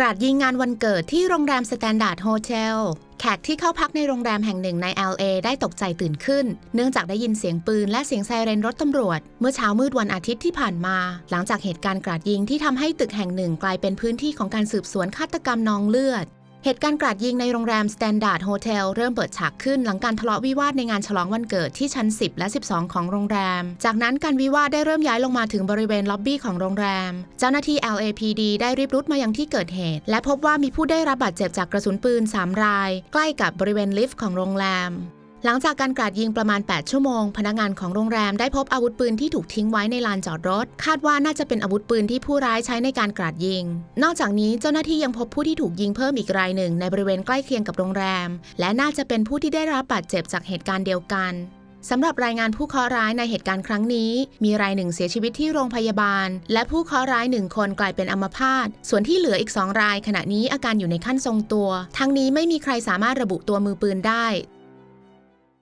กราดยิงงานวันเกิดที่โรงแรมสแตนดาร์ดโฮเทล แขกที่เข้าพักในโรงแรมแห่งหนึ่งใน LA ได้ตกใจตื่นขึ้น เนื่องจากได้ยินเสียงปืนและเสียงไซเรนรถตำรวจ เมื่อเช้ามืดวันอาทิตย์ที่ผ่านมา หลังจากเหตุการณ์กราดยิงที่ทำให้ตึกแห่งหนึ่งกลายเป็นพื้นที่ของการสืบสวนฆาตกรรมนองเลือด เหตุการณ์กราดยิงในโรงแรม Standard Hotel เริ่มเปิดฉากขึ้นหลังการทะเลาะวิวาทในงานฉลองวันเกิดที่ชั้น 10 และ 12 ของโรงแรม จากนั้นการวิวาทได้เริ่มย้ายลงมาถึงบริเวณล็อบบี้ของโรงแรม เจ้าหน้าที่ LAPD ได้รีบรุดมายังที่เกิดเหตุ และพบว่ามีผู้ได้รับบาดเจ็บจากกระสุนปืน 3 ราย ใกล้กับบริเวณลิฟต์ของโรงแรม หลังจากการกราดยิงประมาณ 8 ชั่วโมง พนักงานของโรงแรมได้พบอาวุธปืนที่ถูกทิ้งไว้ในลานจอดรถ คาดว่าน่าจะเป็นอาวุธปืนที่ผู้ร้ายใช้ในการกราดยิง นอกจากนี้เจ้าหน้าที่ยังพบผู้ที่ถูกยิงเพิ่มอีกรายหนึ่งในบริเวณใกล้เคียงกับโรงแรม และน่าจะเป็นผู้ที่ได้รับบาดเจ็บจากเหตุการณ์เดียวกันสำหรับรายงานผู้เคราะห์ร้ายในเหตุการณ์ครั้งนี้ มีรายหนึ่งเสียชีวิตที่โรงพยาบาล และผู้เคราะห์ร้ายหนึ่งคนกลายเป็นอัมพาตส่วนที่เหลืออีกสองราย ขณะนี้อาการอยู่ในขั้นทรงตัว ทั้งนี้ไม่มีใครสามารถระบุตัวมือปืนได้